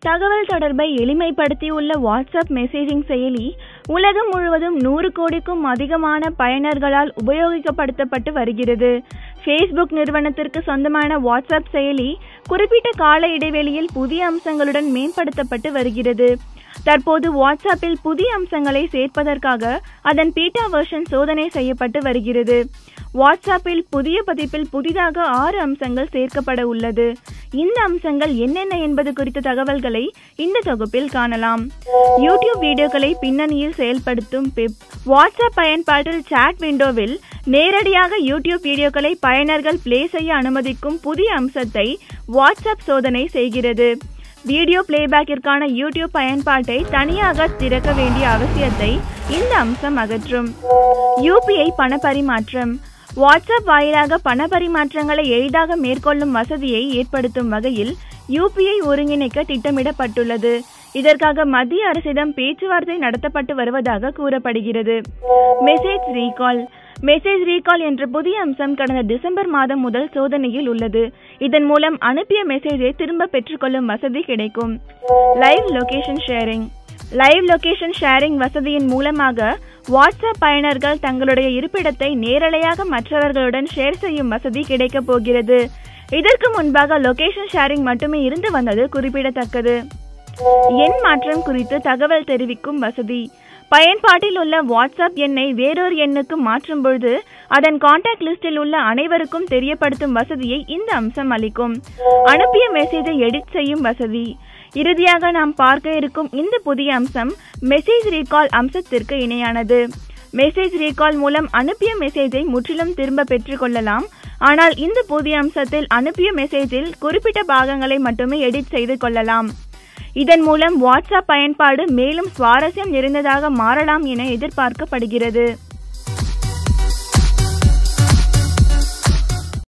தகவல் தொடர்பை எளிமைப்படுத்தியுள்ள WhatsApp messaging செயலி உலகம் முழுவதும் நூறு கோடிக்கும் அதிகமான பயனர்களால் உபயோகிக்கப்படுத்தப்பட்டு வருகிறது. ஃபேஸ்புக் நிறுவனத்திற்கு சொந்தமான வாட்ஸ்அப் செயலி குறிப்பிட்ட கால இடைவெளியில் புதிய அம்சங்களுடன் மேம்படுத்தப்பட்டு வருகிறது. தற்போது வாட்ஸ்அப்பில் புதிய அம்சங்களை சேர்ப்பதற்காக அதன் பீட்டா வெர்ஷன் சோதனை செய்யப்பட்டு வருகிறது. வாட்ஸ்அப்பில் புதிய பதிப்பில் புதிதாக ஆறு அம்சங்கள் சேர்க்கப்பட உள்ளது. இந்த அம்சங்கள் என்னென்ன என்பது குறித்த தகவல்களை இந்த தொகுப்பில் காணலாம். யூடியூப் வீடியோக்களை பின்னணியில் செயல்படுத்தும் பிப் வாட்ஸ்அப் பயன்பாட்டில் சாட் விண்டோவில் நேரடியாக யூடியூப் வீடியோக்களை பயனர்கள் பிளே செய்ய அனுமதிக்கும் புதிய அம்சத்தை வாட்ஸ்அப் சோதனை செய்கிறது. வீடியோ பிளேபேக்கிற்கான யூடியூப் பயன்பாட்டை தனியாக திறக்க வேண்டிய அவசியத்தை இந்த அம்சம் அகற்றும். யூபிஐ பண பரிமாற்றம் வாட்ஸ்அப் வாயிலாக பண பரிமாற்றங்களை எளிதாக மேற்கொள்ளும் வசதியை ஏற்படுத்தும் வகையில் யூபிஐ ஒருங்கிணைக்க திட்டமிடப்பட்டுள்ளது. இதற்காக மத்திய அரசிடம் பேச்சுவார்த்தை நடத்தப்பட்டு வருவதாக கூறப்படுகிறது. மெசேஜ் ரீகால் மெசேஜ் ரீகால் என்ற புதிய அம்சம் கடந்த டிசம்பர் மாதம் முதல் சோதனையில் உள்ளது. இதன் மூலம் அனுப்பிய மெசேஜை திரும்ப பெற்றுக்கொள்ளும் வசதி கிடைக்கும். Live location sharing live location sharing வசதியின் மூலமாக வாட்ஸ்அப் பயனர்கள் தங்களுடைய இருப்பிடத்தை நேரலையாக மற்றவர்களுடன் ஷேர் செய்யும் வசதி கிடைக்கப் போகிறது. இதற்கு முன்பாக லொகேஷன் ஷேரிங் மட்டுமே இருந்து வந்தது குறிப்பிடத்தக்கது. எண் மாற்றம் குறித்து தகவல் தெரிவிக்கும் வசதி. பயன்பாட்டில் உள்ள வாட்ஸ்அப் எண்ணை வேறொரு எண்ணுக்கு மாற்றும் பொழுது அதன் கான்டாக்ட் லிஸ்டில் உள்ள அனைவருக்கும் தெரியப்படுத்தும் வசதியை இந்த அம்சம் அளிக்கும். அனுப்பிய மெசேஜை எடிட் செய்யும் வசதி. இறுதியாக நாம் பார்க்க இருக்கும் இந்த புதிய அம்சம் மெசேஜ் ரீகால் அம்சத்திற்கு இணையானது. மெசேஜ் ரீகால் மூலம் அனுப்பிய மெசேஜை முற்றிலும் திரும்ப பெற்றுக்கொள்ளலாம் ஆனால் இந்த புதிய அம்சத்தில் அனுப்பிய மெசேஜில் குறிப்பிட்ட பாகங்களை மட்டுமே எடிட் செய்து கொள்ளலாம். இதன் மூலம் வாட்ஸ்அப் பயன்பாடு மேலும் சுவாரஸ்யம் நிறைந்ததாக மாறலாம் என எதிர்பார்க்கப்படுகிறது.